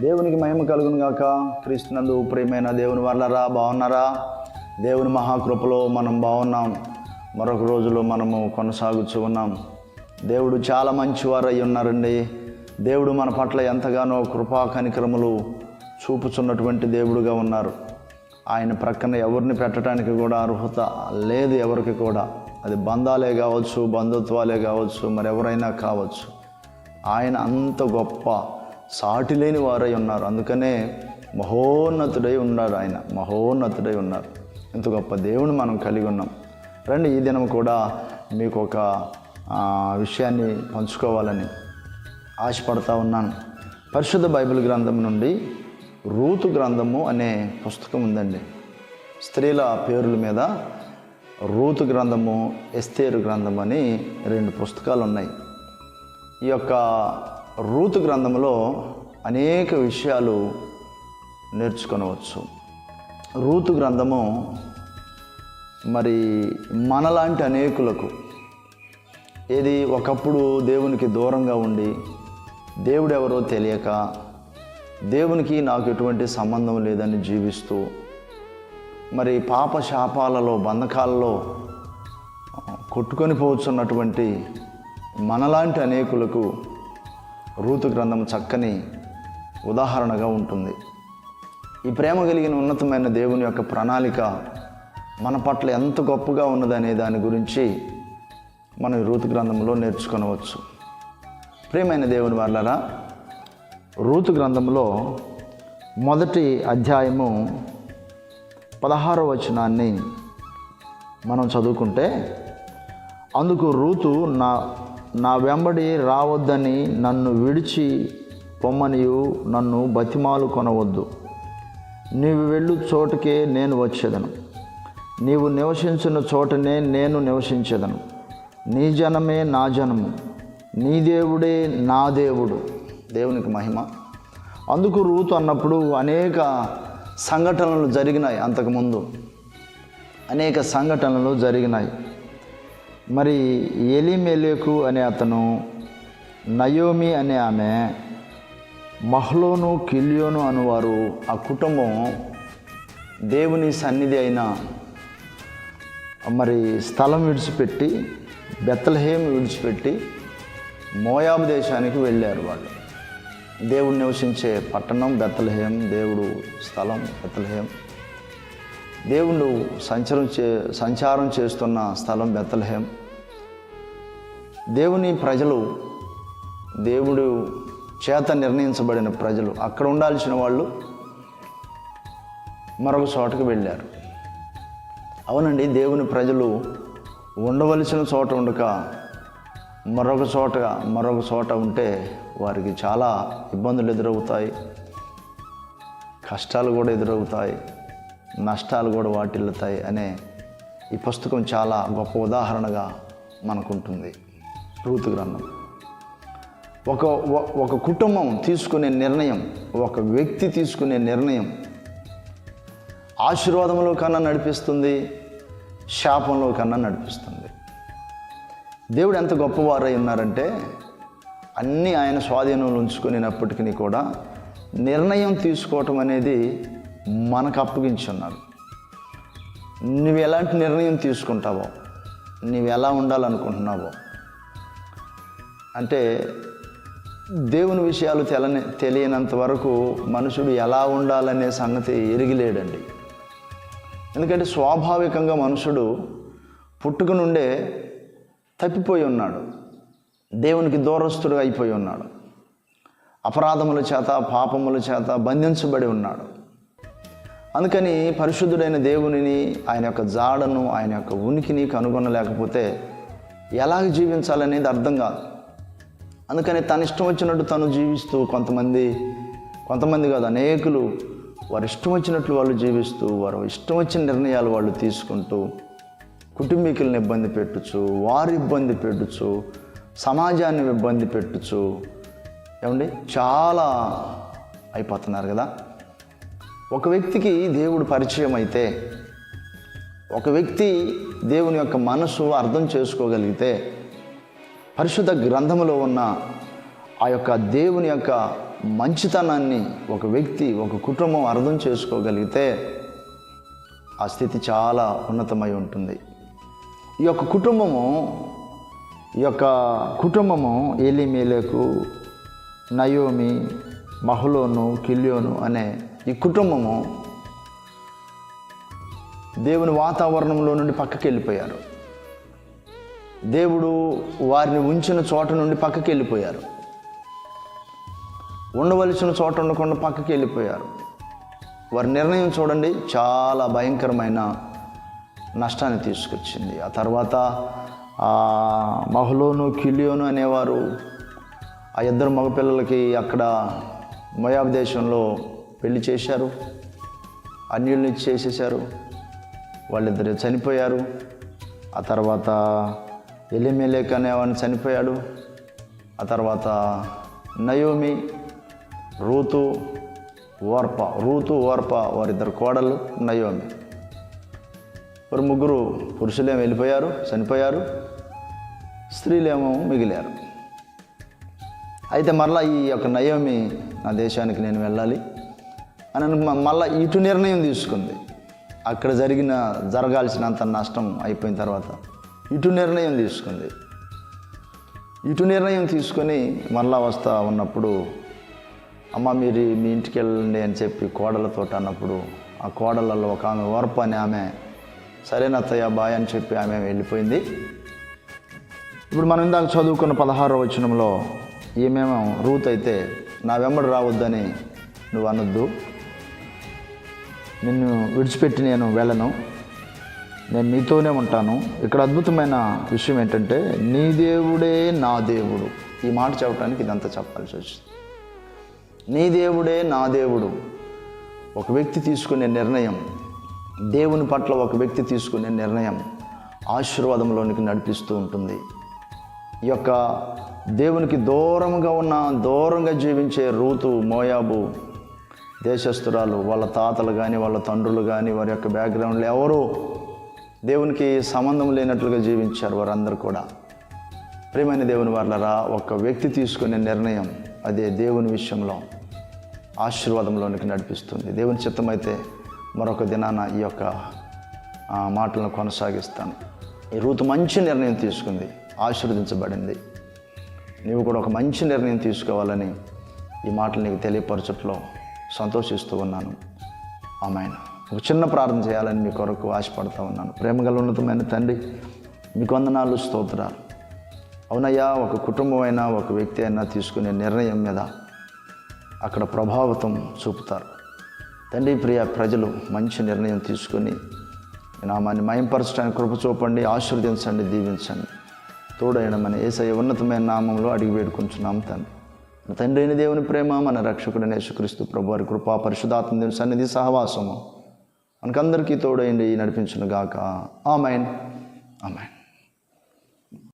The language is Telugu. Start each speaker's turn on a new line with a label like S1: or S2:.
S1: దేవునికి మహిమ కలుగును గాక. క్రీస్తునందు ప్రియమైన దేవుని వల్లరా బాగున్నారా దేవుని మహాకృపలో మనం బాగున్నాం మరొక రోజులో మనము కొనసాగుతూ ఉన్నాం. దేవుడు చాలా మంచివారు అయి ఉన్నారండి. దేవుడు మన పట్ల ఎంతగానో కృపా కనికరములు చూపుచున్నటువంటి దేవుడుగా ఉన్నారు. ఆయన ప్రక్కన ఎవరిని పెట్టడానికి కూడా అర్హత లేదు ఎవరికి కూడా. అది బంధాలే కావచ్చు బంధుత్వాలే కావచ్చు మరెవరైనా కావచ్చు. ఆయన అంత గొప్ప సాటి లేని వారై ఉన్నారు. అందుకనే మహోన్నతుడై ఉన్నారు ఆయన. మహోన్నతుడై ఉన్నారు. ఇంత గొప్ప దేవుని మనం కలిగి ఉన్నాం. రండి ఈ దినం కూడా మీకు ఒక విషయాన్ని పంచుకోవాలని ఆశపడతా ఉన్నాను. పరిశుద్ధ బైబిల్ గ్రంథం నుండి రూతు గ్రంథము అనే పుస్తకం ఉందండి. స్త్రీల పేర్ల మీద రూతు గ్రంథము ఎస్తేరు గ్రంథం అని రెండు పుస్తకాలు ఉన్నాయి ఈ యొక్క రూతు గ్రంథంలో అనేక విషయాలు నేర్చుకొనవచ్చు. రూతు గ్రంథము మరి మనలాంటి అనేకులకు ఏది ఒకప్పుడు దేవునికి దూరంగా ఉండి దేవుడు ఎవరో తెలియక దేవునికి నాకు ఎటువంటి సంబంధం లేదని జీవిస్తూ మరి పాప శాపాలలో బంధకాలలో కొట్టుకొని పోతున్నటువంటి మనలాంటి అనేకులకు రూతు గ్రంథం చక్కని ఉదాహరణగా ఉంటుంది. ఈ ప్రేమ కలిగిన ఉన్నతమైన దేవుని యొక్క ప్రణాళిక మన పట్ల ఎంత గొప్పగా ఉన్నదనే దాని గురించి మనం ఈ రూతు గ్రంథంలో నేర్చుకొనవచ్చు. ప్రియమైన దేవుని వాళ్ళరా రూతు గ్రంథంలో మొదటి అధ్యాయము పదహారో వచనాన్ని మనం చదువుకుంటే అందుకు రూతు నా నా వెంబడి రావద్దని నన్ను విడిచి పొమ్మనియు నన్ను బతిమాలు కొనవద్దు. నీవు వెళ్ళు చోటుకే నేను వచ్చేదను. నీవు నివసించిన చోటనే నేను నివసించేదను. నీ జనమే నా జనము. నీ దేవుడే నా దేవుడు. దేవునికి మహిమ. అందుకు రూతు అన్నప్పుడు అనేక సంఘటనలు జరిగినాయి అంతకుముందు అనేక సంఘటనలు జరిగినాయి. మరి ఎలిమెలేకు అనే అతను నయోమి అనే ఆమె మహ్లోను కిల్యోను అనువారు ఆ కుటుంబం దేవుని సన్నిధి అయిన మరి స్థలం విడిచిపెట్టి బెత్తలహేం విడిచిపెట్టి మోయాబు దేశానికి వెళ్ళారు వాళ్ళు. దేవుడు నివసించే పట్టణం బెత్తలహేం దేవుడు స్థలం బెత్తలహేం దేవుడు సంచారం చే సంచారం చేస్తున్న స్థలం బెత్తలహేం దేవుని ప్రజలు దేవుడు చేత నిర్ణయించబడిన ప్రజలు అక్కడ ఉండాల్సిన వాళ్ళు మరొక చోటకు వెళ్ళారు. అవునండి దేవుని ప్రజలు ఉండవలసిన చోట ఉండక మరొక చోట మరొక చోట ఉంటే వారికి చాలా ఇబ్బందులు ఎదురవుతాయి కష్టాలు కూడా ఎదురవుతాయి. నష్టాలు కూడా వాటిల్లుతాయి అనే ఈ పుస్తకం చాలా గొప్ప ఉదాహరణగా మనకుంటుంది. రూతు గ్రంథం. ఒక ఒక కుటుంబం తీసుకునే నిర్ణయం ఒక వ్యక్తి తీసుకునే నిర్ణయం ఆశీర్వాదంలో కన్నా నడిపిస్తుంది శాపంలో కన్నా నడిపిస్తుంది. దేవుడు ఎంత గొప్పవారై ఉన్నారంటే అన్నీ ఆయన స్వాధీనంలో ఉంచుకునేటప్పటికీ కూడా నిర్ణయం తీసుకోవటం అనేది మనకు అప్పగించి ఉన్నాడు నువ్వు ఎలాంటి నిర్ణయం తీసుకుంటావో నువ్వు ఎలా ఉండాలనుకుంటున్నావో. అంటే దేవుని విషయాలు తెలని తెలియనంత వరకు మనుషుడు ఎలా ఉండాలనే సంగతి ఎరిగిలేడండి. ఎందుకంటే స్వాభావికంగా మనుషుడు పుట్టుక నుండే తప్పిపోయి ఉన్నాడు. దేవునికి దూరస్తుడు అయిపోయి ఉన్నాడు. అపరాధముల చేత పాపముల చేత బంధించబడి ఉన్నాడు. అందుకని పరిశుద్ధుడైన దేవునిని ఆయన యొక్క జాడను ఆయన యొక్క ఉనికిని కనుగొనలేకపోతే ఎలాగ జీవించాలనేది అర్థం కాదు. అందుకని తన ఇష్టం వచ్చినట్టు తను జీవిస్తూ కొంతమంది కొంతమంది కాదు అనేకులు వారు ఇష్టం వచ్చినట్లు వాళ్ళు జీవిస్తూ వారు ఇష్టం వచ్చిన నిర్ణయాలు వాళ్ళు తీసుకుంటూ కుటుంబీకులను ఇబ్బంది పెట్టచ్చు వారు ఇబ్బంది పెట్టచ్చు సమాజాన్ని ఇబ్బంది పెట్టచ్చు ఏమండి? చాలా అయిపోతున్నారు కదా? ఒక వ్యక్తికి దేవుడు పరిచయం అయితే ఒక వ్యక్తి దేవుని యొక్క మనసు అర్థం చేసుకోగలిగితే పరిశుద్ధ గ్రంథములో ఉన్న ఆ యొక్క దేవుని యొక్క మంచితనాన్ని ఒక వ్యక్తి ఒక కుటుంబం అర్థం చేసుకోగలిగితే ఆ స్థితి చాలా ఉన్నతమై ఉంటుంది. ఈ యొక్క కుటుంబము ఈ యొక్క కుటుంబము ఏలిమేలకు నయోమి మహులోను కిల్యోను అనే ఈ కుటుంబము దేవుని వాతావరణంలో నుండి పక్కకి వెళ్ళిపోయారు దేవుడు వారిని ఉంచిన చోట నుండి పక్కకి వెళ్ళిపోయారు ఉండవలసిన చోట ఉండకుండా పక్కకి వెళ్ళిపోయారు వారి నిర్ణయం చూడండి చాలా భయంకరమైన నష్టాన్ని తీసుకొచ్చింది. ఆ తర్వాత ఆ మహలోను కిలియోను అనేవారు ఆ ఇద్దరు మగపిల్లలకి అక్కడ మొయాబ్ దేశంలో పెళ్ళి చేశారు. అన్యుల్ని చేసేశారు. వాళ్ళిద్దరు చనిపోయారు. ఆ తర్వాత ఎలిమెలేక్ అనేవాడిని చనిపోయాడు. ఆ తర్వాత Naomi Ruth Orpah Ruth Orpah వారిద్దరు కోడలు నయోమి. వారు ముగ్గురు పురుషులేమో వెళ్ళిపోయారు చనిపోయారు. స్త్రీలేమో మిగిలారు. అయితే మరలా ఈ యొక్క నయోమి నా దేశానికి నేను వెళ్ళాలి. అని మళ్ళీ ఇటు నిర్ణయం తీసుకుంది. అక్కడ జరిగిన జరగాల్సినంత నష్టం అయిపోయిన తర్వాత ఇటు నిర్ణయం తీసుకుంది. ఇటు నిర్ణయం తీసుకొని మళ్ళా వస్తా ఉన్నప్పుడు అమ్మ మీరు మీ ఇంటికి వెళ్ళండి అని చెప్పి కోడలతో అన్నప్పుడు ఆ కోడలలో ఒక ఆమె ఓర్పు అని ఆమె సరేనా అత్తయ్య బాయ్ అని చెప్పి ఆమె వెళ్ళిపోయింది. ఇప్పుడు మనం ఇందాక చదువుకున్న పదహారో వచనంలో ఏమేమో రూత్ అయితే నా వెంబడి రావద్దని నువ్వు అనొద్దు. నిన్ను విడిచిపెట్టి నేను వెళ్ళను. నేను నీతోనే ఉంటాను. ఇక్కడ అద్భుతమైన విషయం ఏంటంటే నీ దేవుడే నా దేవుడు. ఈ మాట చెప్పడానికి ఇదంతా చెప్పాల్సి వచ్చింది. నీ దేవుడే నా దేవుడు. ఒక వ్యక్తి తీసుకునే నిర్ణయం దేవుని పట్ల ఒక వ్యక్తి తీసుకునే నిర్ణయం ఆశీర్వాదంలోనికి నడిపిస్తూ ఉంటుంది. ఈ యొక్క దేవునికి దూరంగా ఉన్న దూరంగా జీవించే రూతు మోయాబు దేశస్తురాలు వాళ్ళ తాతలు కానీ వాళ్ళ తండ్రులు కానీ వారి యొక్క బ్యాక్గ్రౌండ్లో ఎవరు దేవునికి సంబంధం లేనట్లుగా జీవించారు వారందరూ కూడా. ప్రేమైన దేవుని వాళ్ళరా ఒక వ్యక్తి తీసుకునే నిర్ణయం అదే దేవుని విషయంలో ఆశీర్వాదంలోనికి నడిపిస్తుంది. దేవుని చిత్తమైతే మరొక దినాన ఈ యొక్క మాటలను కొనసాగిస్తాను. ఈ రూతు మంచి నిర్ణయం తీసుకుంది ఆశీర్వదించబడింది. నీవు కూడా ఒక మంచి నిర్ణయం తీసుకోవాలని ఈ మాటలు నీకు తెలియపరచట్లో సంతోషిస్తూ ఉన్నాను. ఆమెన్. ఒక చిన్న ప్రార్థన చేయాలని మీ కొరకు ఆశపడుతూ ఉన్నాను. ప్రేమగల ఉన్నతమైన తండ్రి మీకు వందనాలు స్తోత్రాలు. అవునయ్యా ఒక కుటుంబం అయినా ఒక వ్యక్తి అయినా తీసుకునే నిర్ణయం మీద అక్కడ ప్రభావితం చూపుతారు. తండ్రి ప్రియ ప్రజలు మంచి నిర్ణయం తీసుకొని నామాన్ని మయంపరచడానికి కృప చూపండి ఆశీర్వదించండి దీవించండి. తోడైన మన ఏసయ్య ఉన్నతమైన నామంలో అడిగి వేడుకుంటున్నాం తండ్రి. తండ్రి అయిన దేవుని ప్రేమ మన రక్షకుడు యేసుక్రీస్తు ప్రభు వారి కృపా పరిశుధాత్మ దేవుని సన్నిధి సహవాసము. మనకందరికీ తోడైండి నడిపించును గాక ఆమెన్. ఆమెన్.